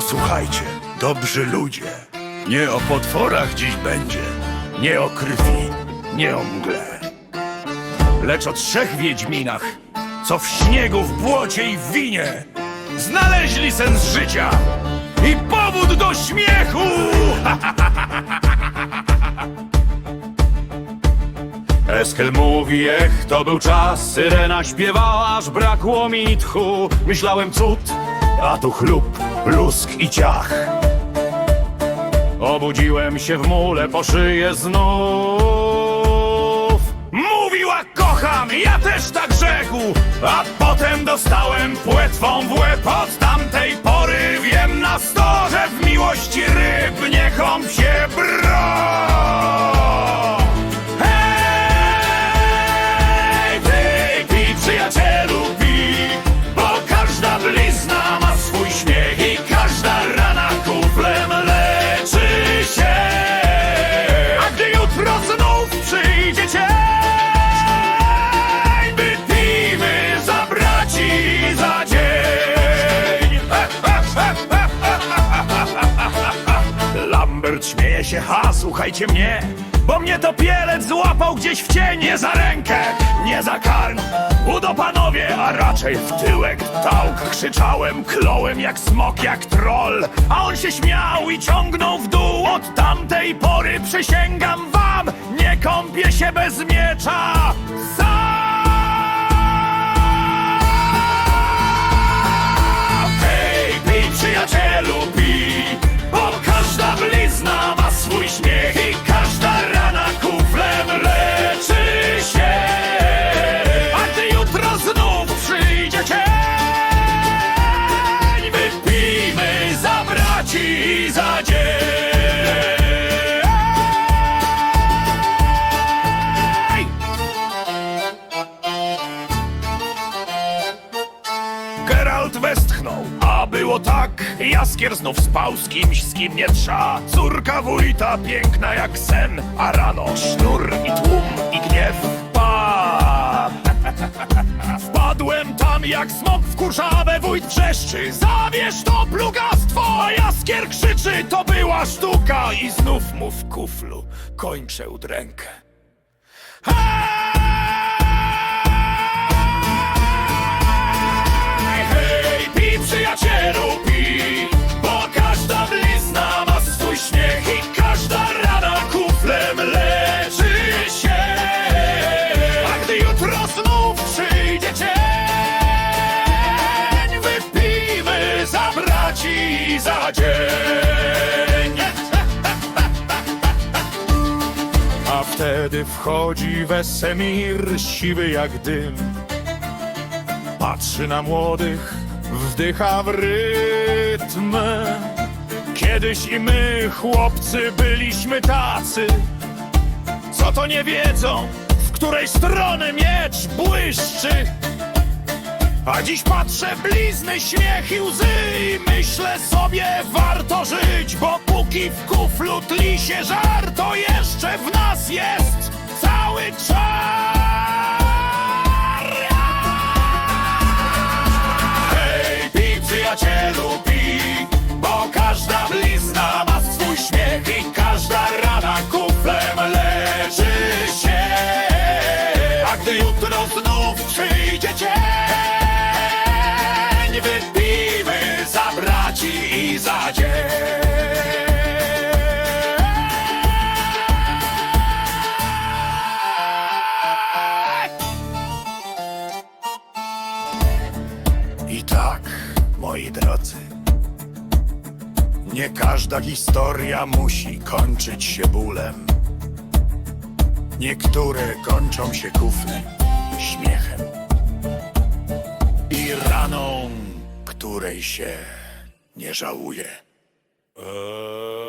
Posłuchajcie, dobrzy ludzie. Nie o potworach dziś będzie, nie o krwi, nie o mgle. Lecz o trzech wiedźminach, co w śniegu, w błocie i w winie znaleźli sens życia i powód do śmiechu! Eskel mówi, ech, to był czas, syrena śpiewała, aż brakło mi tchu. Myślałem cud, a tu chlub, plusk i ciach. Obudziłem się w mule po szyję znów. Mówiła kocham, ja też tak rzekł, a potem dostałem płetwą w łeb. Od tamtej pory wiem na sto, że w miłości ryb nie kąp się bro. Się, ha, słuchajcie mnie Bo mnie to pielec złapał gdzieś w cień Nie za rękę, nie za karn Udo panowie, a raczej w tyłek Tałk krzyczałem, klołem jak smok, jak troll. A on się śmiał i ciągnął w dół Od tamtej pory przysięgam wam Nie kąpię się bez miecza Jaskier znów spał z kimś, z kim nie trza. Córka wójta, piękna jak sen A rano sznur i tłum i gniew. Pan! Wpadłem tam jak smok w kurzawę Wójt wrzeszczy, zabierz to plugastwo! A Jaskier krzyczy, to była sztuka. I znów mu w kuflu kończę udrękę Hej, wtedy wchodzi Wesemir, siwy jak dym. Patrzy na młodych, wdycha w rytm. Kiedyś i my, chłopcy, byliśmy tacy. Co to nie wiedzą, w której stronę miecz błyszczy A dziś patrzę blizny, śmiech i łzy I myślę sobie, warto żyć Bo póki w kuflu tli się żar To jeszcze w nas jest cały czar tak, moi drodzy, nie każda historia musi kończyć się bólem. Niektóre kończą się kuflem, śmiechem i raną, której się nie żałuje. Eee.